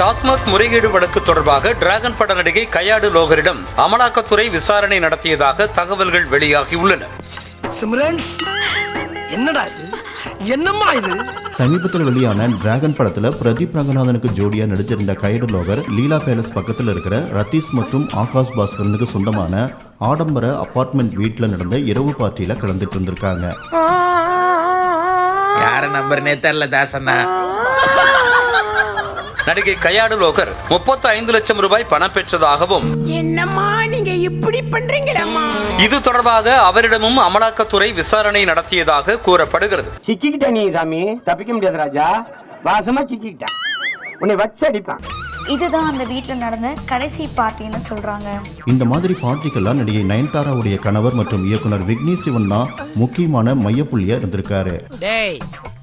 டாஸ்மாக் முறைகேடு வழக்கு தொடர்பாக டிராகன் பட நடிகை கையாடு லோகரிடம் அமலாக்கத்துறை விசாரணை நடத்தியதாக தகவல்கள் வெளியாகியுள்ளன. சிம்ரன்ஸ் என்னடா இது? என்னம்மா இது? சமீபத்தில் வெளியான டிராகன் படத்துல பிரதீப் ரங்கநாதனுக்கு ஜோடியா நடிச்சிருந்த கைடு லோகர் லீலா பேலஸ் பக்கத்தில் இருக்கிற ரத்தீஸ் மற்றும் ஆகாஷ் பாஸ்கரனுக்கு சொந்தமான ஆடம்பர அபார்ட்மெண்ட் வீட்டில் நடந்த இரவு பார்ட்டியில கலந்துட்டு இருந்திருக்காங்க. யார நம்பர்னே தெரியல தாசண்ணா நடிகை கையாடு லோகர் முப்பத்தி ஐந்து லட்சம் ரூபாய் பணம் பெற்றதாகவும் என்னம்மா நீங்க இப்படி பண்றீங்களம்மா? இது தொடர்பாக அவரிடமும் அமலாக்கத்துறை விசாரணை நடத்தியதாக கூறப்படுகிறது. சிக்கிக்கிட்ட நீ சாமி தப்பிக்க முடியாது ராஜா. வாசமா சிக்கிக்கிட்டான் உன்னை வச்சு அடிப்பான். இதுதான் அந்த வீட்டில் நடந்த கடைசி பார்ட்டின்னு சொல்றாங்க. இந்த மாதிரி பார்ட்டிக்கெல்லாம் நடிகை நயன்தாராவுடைய கணவர் மற்றும் இயக்குனர் விக்னேஷ் சிவன் தான் முக்கியமான மையப்புள்ளியா இருந்திருக்காரு.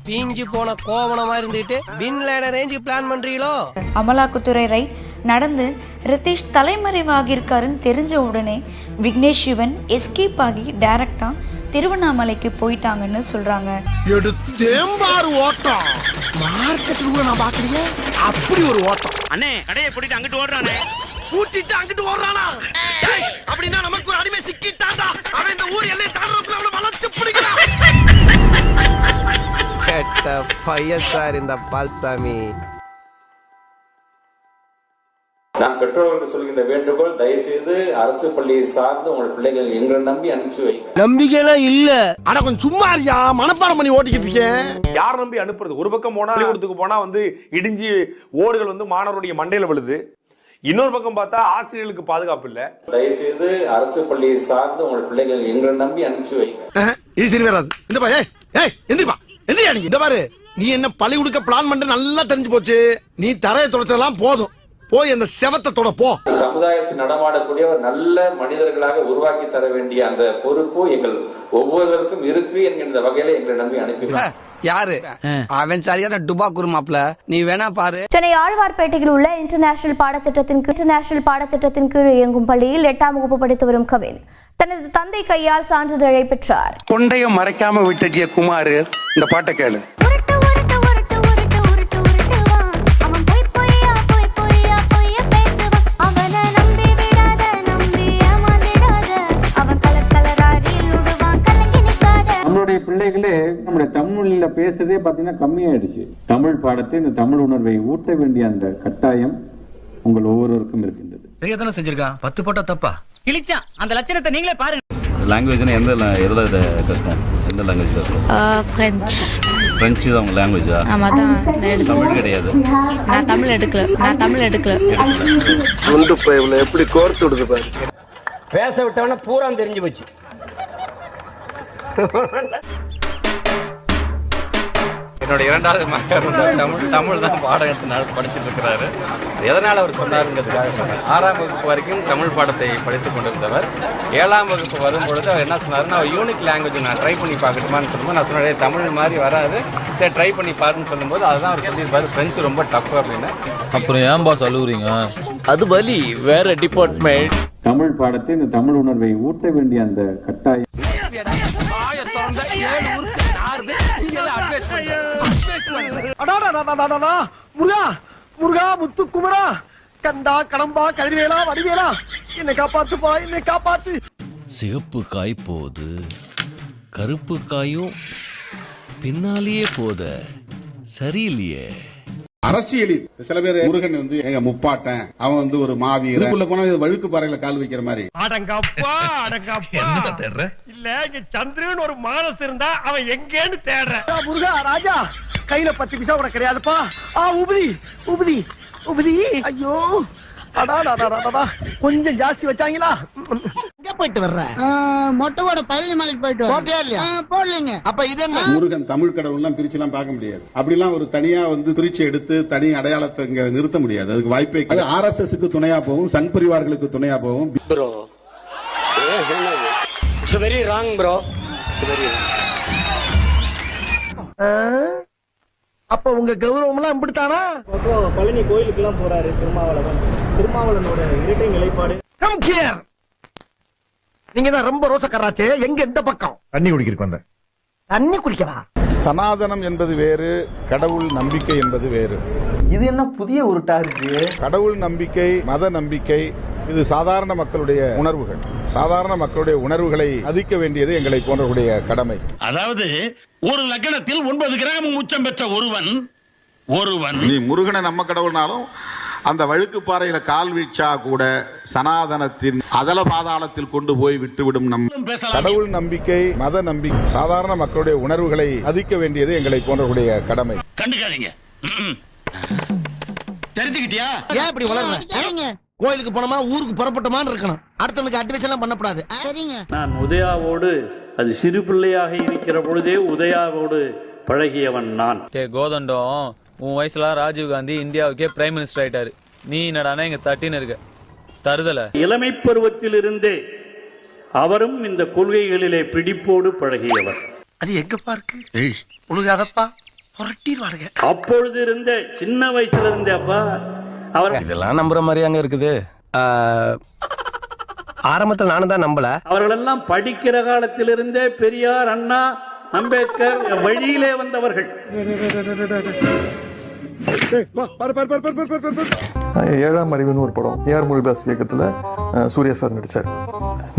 பீஞ்சு போன கோவணமா இருந்துட்டு பின் லேன ரேஞ்சு பிளான் பண்றீங்களோ? அமலாக்கத்துறை ரைட் நடந்து ரித்தீஷ் தலைமறைவாகியிருக்காருன்னு தெரிஞ்ச உடனே விக்னேஷ் சிவன் எஸ்கேப் ஆகி டைரக்டா திருவண்ணாமலைக்கு போயிட்டாங்கன்னு சொல்றாங்க. எடுத்தேம்பாரு ஓட்டம். மார்க்கெட்டில் கூட நான் பாக்கலையே அப்படி ஒரு ஓட்டம். அண்ணே கடையை போட்டுட்டு அங்கிட்டு ஓடுறானே. கூட்டிட்டு அங்கிட்டு ஓடுறானா? டேய், அப்படின்னா நமக்கு ஒரு அடிமை சிக்கிட்டான்டா. அவன் இந்த ஊர் எல்லை தாண்டறதுக்குள்ள அவனை கெட்ட பையன் சார் இந்த பால்சாமி நான் பெற்றோர்களுக்கு சொல்கின்ற வேண்டுகோள் தயவுசெய்து அரசு பள்ளியை சார்ந்து உங்கள் பிள்ளைகள் எங்களை நம்பி அனுப்பிச்சு வைங்க. நம்பிக்கைலாம் இல்ல. அட கொஞ்சம் சும்மா இருக்கியா? மனப்பாடம் பண்ணி ஓட்டிக்கிட்டு இருக்கேன் யார் நம்பி அனுப்புறது? ஒரு பக்கம் போனா பள்ளிக்கூடத்துக்கு போனா வந்து இடிஞ்சு ஓடுகள் வந்து மாணவருடைய மண்டையில விழுது. இன்னொரு பக்கம் பார்த்தா ஆசிரியர்களுக்கு பாதுகாப்பு இல்ல. தயவுசெய்து அரசு பள்ளியை சார்ந்து உங்கள் பிள்ளைகள் எங்களை நம்பி அனுப்பிச்சு வைங்க. இது சரி வராது இந்த பா ஏய் ஏய் எந்திரிப்பா. எந்திரியா நீ? இந்த பாரு. நீ என்ன பழி கொடுக்க பிளான் பண்ணிட்டு நல்லா தெரிஞ்சு போச்சு. நீ தரையை தொடச்சதெல்லாம் போதும். போய் அந்த செவத்தை தொட போ. சமுதாயத்தில் நடமாடக்கூடிய ஒரு நல்ல மனிதர்களாக உருவாக்கி தர வேண்டிய அந்த பொறுப்பு எங்கள் ஒவ்வொருவருக்கும் இருக்கு என்கின்ற வகையில எங்களை நம்பி அனுப்பி யாரு? அவன் சரியான டுபா குருமாப்ல நீ வேணா பாரு. சென்னை ஆழ்வார்பேட்டையில் உள்ள இன்டர்நேஷனல் பாடத்திட்டத்தின் இன்டர்நேஷனல் பாடத்திட்டத்தின் கீழ் இயங்கும் பள்ளியில் எட்டாம் வகுப்பு படித்து வரும் கவின். தனது தந்தை கையால் சான்றிதழை பெற்றார். கொண்டைய மறைக்காம விட்டுட்டிய குமாரு இந்த பாட்டை கேளு. நம்முடைய தமிழ்ல பேசுறதே பாத்தீங்கன்னா கம்மியாயிடுச்சு. தமிழ் பாடத்தை இந்த தமிழ் உணர்வை ஊட்ட வேண்டிய அந்த கட்டாயம் உங்கள் ஒவ்வொருவருக்கும் இருக்கின்றது. சரியா தானே செஞ்சிருக்கான் பத்து போட்டா தப்பா? கிழிச்சான். அந்த லட்சணத்தை நீங்களே பாருங்க. லாங்குவேஜ்னா எந்த எதில் இது கஷ்டம் எந்த லாங்குவேஜ் கஷ்டம் ஃப்ரெஞ்ச் ஃப்ரெஞ்சு தான் உங்க லாங்குவேஜா ஆமா தான் தமிழ் கிடையாது. நான் தமிழ் எடுக்கல. நான் தமிழ் எடுக்கல. குண்டு பைப்ல எப்படி கோர்த்து விடுது பாரு. பேச விட்டவன பூரா தெரிஞ்சு போச்சு. என்னோட இரண்டாவது மகன் தமிழ் தமிழ் தான் பாடம் எடுத்து நட- படிச்சிட்டு இருக்கிறாரு எதனால அவர் சொன்னாருங்கிறதுக்காக சொன்னார் ஆறாம் வகுப்பு வரைக்கும் தமிழ் பாடத்தை படித்துக் கொண்டிருந்தவர். ஏழாம் வகுப்பு வரும்பொழுது அவர் என்ன சொன்னார் நான் யூனிக் லாங்குவேஜ் நான் ட்ரை பண்ணி பார்க்கட்டுமான்னு சொல்லும்போது நான் சொன்னேன் "ஏய், தமிழ் மாதிரி வராது. சரி ட்ரை பண்ணி பாருன்னு சொல்லும்போது அதுதான் அவர் சொல்லியிருப்பாரு ஃப்ரெஞ்சு ரொம்ப டஃப் அப்படின்னு. அப்புறம் ஏன் பாஸ் அழுவுறீங்க? அது வலி வேற டிபார்ட்மெண்ட் தமிழ் பாடத்தை இந்த தமிழ் உணர்வை ஊட்ட வேண்டிய அந்த கட்டாயம். அடாடா முருகா முருகா முத்து குமரா. கண்டா கடம்பா கதிர்வேலா வடிவேலா. என்னை காப்பாத்துப்பா என்னை காப்பாத்து. சிகப்பு காய் போகுது கருப்பு காயும் பின்னாலேயே போத சரியில்லையே. அரசியலில் சில பேர் முருகன் வந்து எங்க முப்பாட்டன். அவன் வந்து ஒரு மாவீரன். இதுக்குள்ள போனா வழுக்கு பாறையில கால் வைக்கிற மாதிரி. அடங்கப்பா அடங்கப்பா. தேடுற? இல்ல இங்க சந்திரன் ஒரு மானஸ் இருந்தா அவன் எங்கேன்னு தேடுற. முருகா ராஜா கையில பத்து பிசா உனக்கு கிடையாதுப்பா. ஆ உபதி உபதி உபதி ஐயோ. அடாடாடாடாடா கொஞ்சம் ஜாஸ்தி வச்சாங்களா? போயிட்டு வர்ற? மொட்டைவோட பழனி மலைக்கு போயிட்டு போட்டியா இல்லையா? போடலைங்க. அப்ப இது என்ன முருகன் தமிழ் கடவுள் எல்லாம் பிரிச்சு எல்லாம் பார்க்க முடியாது. அப்படிலாம் ஒரு தனியா வந்து பிரிச்சு எடுத்து தனி அடையாளத்தை இங்க நிறுத்த முடியாது. அதுக்கு வாய்ப்பே அது ஆர் எஸ் எஸ்க்கு துணையா போகும் சங் பரிவார்களுக்கு துணையா போகும். ப்ரோ வெரி ராங் ப்ரோ அப்ப உங்க கௌரவம் எல்லாம் இப்படித்தானா பழனி கோயிலுக்கு எல்லாம் போறாரு திருமாவளவன். திருமாவளவனோட இரட்டை நிலைப்பாடு. கம் ஹியர் நீங்க தான் ரொம்ப ரோசக்காராச்சே எங்க எந்த பக்கம்? தண்ணி குடிக்கிறதுக்கு வந்தேன். தண்ணி குடிக்கவா? சனாதனம் என்பது வேறு கடவுள் நம்பிக்கை என்பது வேறு. இது என்ன புதிய உருட்டா இருக்கு? கடவுள் நம்பிக்கை மத நம்பிக்கை இது சாதாரண மக்களுடைய உணர்வுகள். சாதாரண மக்களுடைய உணர்வுகளை மதிக்க வேண்டியது எங்களை போன்றவருடைய கடமை. அதாவது ஒரு லக்னத்தில் ஒன்பது கிராம் உச்சம் பெற்ற ஒருவன் ஒருவன் நீ முருகனை நம்ம கடவுள்னாலும் அந்த வழுக்கு பாறையில கால் வீழ்ச்சா கூட சனாதனத்தின் அதல பாதாளத்தில் கொண்டு போய் விட்டுவிடும் நம் கடவுள் நம்பிக்கை மத நம்பிக்கை சாதாரண மக்களுடைய உணர்வுகளை மதிக்க வேண்டியது எங்களை போன்றவருடைய கடமை. கண்டுக்காதீங்க. தெரிஞ்சுக்கிட்டியா? ஏன் இப்படி வளர்ற? கோயிலுக்கு போனோமா ஊருக்கு புறப்பட்டோமான்னு இருக்கணும். அடுத்தவனுக்கு அட்வைஸ் எல்லாம் பண்ணக்கூடாது சரிங்க. நான் உதயாவோடு அது சிறு பிள்ளையாக இருக்கிற பொழுதே உதயாவோடு பழகியவன் நான். கோதண்டம். உன் வயசுல ராஜீவ் காந்தி இந்தியாவுக்கே பிரைம் மினிஸ்டர் ஆயிட்டாரு. நீ என்னடானா இங்க தட்டின்னு இருக்க. தருதல. இளமை பருவத்திலிருந்தே அவரும் இந்த கொள்கைகளிலே பிடிப்போடு பழகியவர். அது எங்க பார்க்கு உழுகாதப்பா புரட்டிடுவானுங்க. அப்பொழுது இருந்த சின்ன வயசுல இருந்தே அப்பா அவர் இதெல்லாம் நம்புற மாதிரி அங்க இருக்குது. ஆரம்பத்தில் நானும் தான் நம்பல. அவர்களெல்லாம் படிக்கிற காலத்திலிருந்தே பெரியார் அண்ணா அம்பேத்கர் வழியிலே வந்தவர்கள். ஏழாம் அறிவுன்னு ஒரு படம். ஏஆர் முருகதாஸ் இயக்கத்துல சூர்யா சார் நடிச்சார்.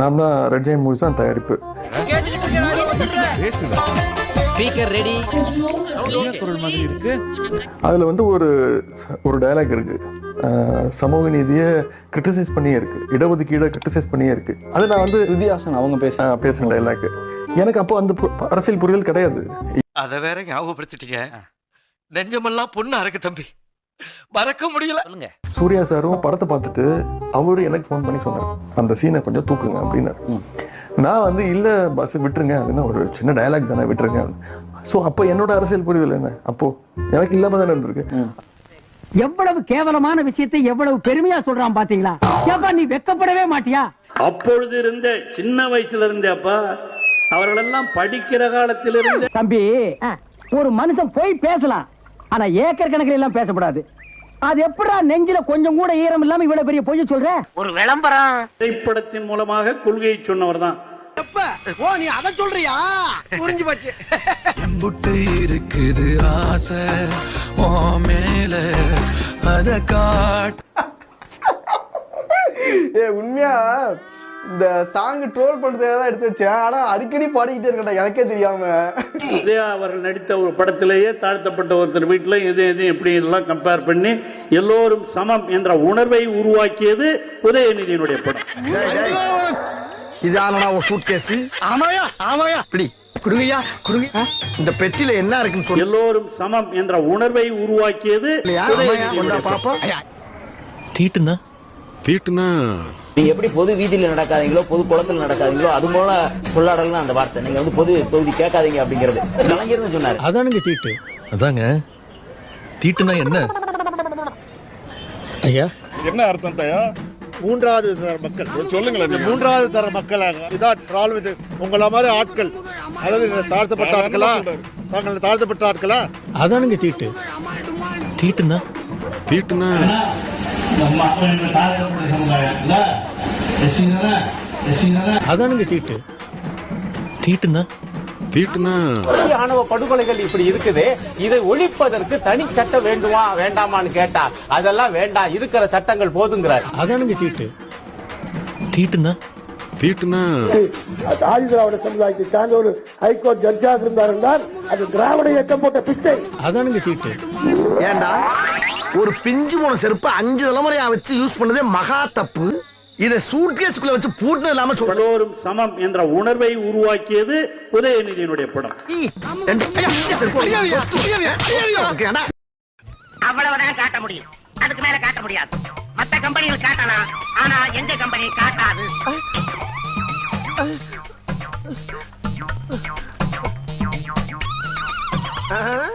நான் தான் ரெட் ஜெயின் மூவிஸ் தான் தயாரிப்பு. ஸ்பீக்கர் ரெடி அதுல வந்து ஒரு ஒரு டயலாக் இருக்கு. சமூக நீதியை கிரிட்டிசைஸ் பண்ணியே இருக்கு. இடஒதுக்கீடை கிரிட்டிசைஸ் பண்ணியே இருக்கு. அது நான் வந்து வித்யாசன் அவங்க பேச பேசுன டைலாக் எனக்கு அப்போ அந்த அரசியல் புரிதல் கிடையாது. அத வேற ஞாபகப்படுத்திட்டீங்க. நெஞ்சமெல்லாம் பொண்ணா இருக்கு தம்பி. மறக்க முடியல. சூர்யா சாரும் படத்தை பார்த்துட்டு அவரு எனக்கு ஃபோன் பண்ணி சொன்னார். அந்த சீனை கொஞ்சம் தூக்குங்க அப்படின்னு. நான் வந்து இல்ல பஸ் விட்டுருங்க. அப்படின்னு ஒரு சின்ன டயலாக் தானே விட்டுருங்க ஸோ அப்போ என்னோட அரசியல் புரிதல் என்ன? அப்போ எனக்கு இல்லாம தானே இருந்திருக்கு. எவ்வளவு கேவலமான விஷயத்தை எவ்வளவு பெருமையா சொல்றான் பாத்தீங்களா? ஏப்பா நீ வெக்கப்படவே மாட்டியா? அப்பொழுது இருந்த சின்ன வயசுல இருந்தே அப்பா அவர்களெல்லாம் படிக்கிற காலத்திலிருந்து தம்பி ஒரு மனுஷன் போய் பேசலாம். ஆனா ஏக்கர் கணக்கில் எல்லாம் பேசக்கூடாது அது எப்படா நெஞ்சில கொஞ்சம் கூட ஈரம் இல்லாம இவ்வளவு பெரிய பொய்ய சொல்ற? ஒரு விளம்பரம். திரைப்படத்தின் மூலமாக கொள்கையை சொன்னவர் தான். ஓ நீ அத சொல்றியா? புரிஞ்சு போச்சு. புட்டு இருக்குது ஆசை ஓ மேல அத காட். ஏ உண்மையா? இந்த சாங் ட்ரோல் பண்றதுக்காக தான் எடுத்து வச்சேன். ஆனா அடிக்கடி பாடிக்கிட்டே இருக்கடா எனக்கே தெரியாம. உதயா அவர்கள் நடித்த ஒரு படத்திலேயே தாழ்த்தப்பட்ட ஒருத்தர் வீட்டில் எது எது எப்படி எல்லாம் கம்பேர் பண்ணி எல்லோரும் சமம் என்ற உணர்வை உருவாக்கியது உதயநிதியினுடைய படம். இதானடா உன் சூட் கேஸ் ஆமாயா ஆமாயா. இப்படி குடுங்கய்யா குடுங்க. இந்த பெட்டில என்ன இருக்குன்னு சொல்லு. எல்லோரும் சமம் என்ற உணர்வை உருவாக்கியது. பாப்போம். தீட்டுனா? தீட்டுனா நீங்க எப்படி பொது வீதியில நடக்காதீங்களோ பொது குளத்துல நடக்காதீங்களோ அது போல சொல்லாடலாம் அந்த வார்த்தை. நீங்க வந்து பொது தொகுதி கேட்காதீங்க அப்படிங்கிறது. கலைஞர்னு சொன்னாரு. அதானுங்க தீட்டு. அதாங்க. தீட்டுனா என்ன? ஐயா? என்ன அர்த்தம் தயா? மூன்றாவது தர மக்கள். சொல்லுங்களேன் மூன்றாவது தர மக்களாக இதான் ப்ராப்ளம் உங்கள மாதிரி ஆட்கள். அதாவது தாழ்த்தப்பட்ட ஆட்களா? தாங்கள் தாழ்த்தப்பட்ட ஆட்களா? அதானுங்க தீட்டு. தீட்டுனா? தீட்டுனா அதானுங்க தீட்டு. தீட்டுனா தீட்டுனா ஆணவ படுகொலைகள் இப்படி இருக்குது. இதை ஒழிப்பதற்கு தனி சட்டம் வேண்டுமா வேண்டாமான்னு கேட்டா அதெல்லாம் வேண்டாம் இருக்கிற சட்டங்கள் போதுங்கிறார். அதானுங்க தீட்டு. தீட்டுனா தீட்டுனா ஆதி திராவிட சமுதாயத்தை சார்ந்த ஒரு ஹைகோர்ட் ஜட்ஜாக இருந்தார் என்றால் அது திராவிட இயக்கம் போட்ட பிச்சை. அதானுங்க தீட்டு. ஏண்டா? ஒரு பிஞ்சு போன செருப்பு அஞ்சு தலைமுறையா வச்சு யூஸ் பண்ணதே மகா தப்பு. இதை சூட்கேஸ்க்குள்ள வச்சு பூட்டினது இல்லாம எல்லோரும் சமம் என்ற உணர்வை உருவாக்கியது உதயநிதியினுடைய படம். அவ்வளவுதான் காட்ட முடியும். அதுக்கு மேல காட்ட முடியாது. மத்த கம்பெனிகள் காட்டலாம். ஆனா எந்த கம்பெனி காட்டாது. Uh-huh.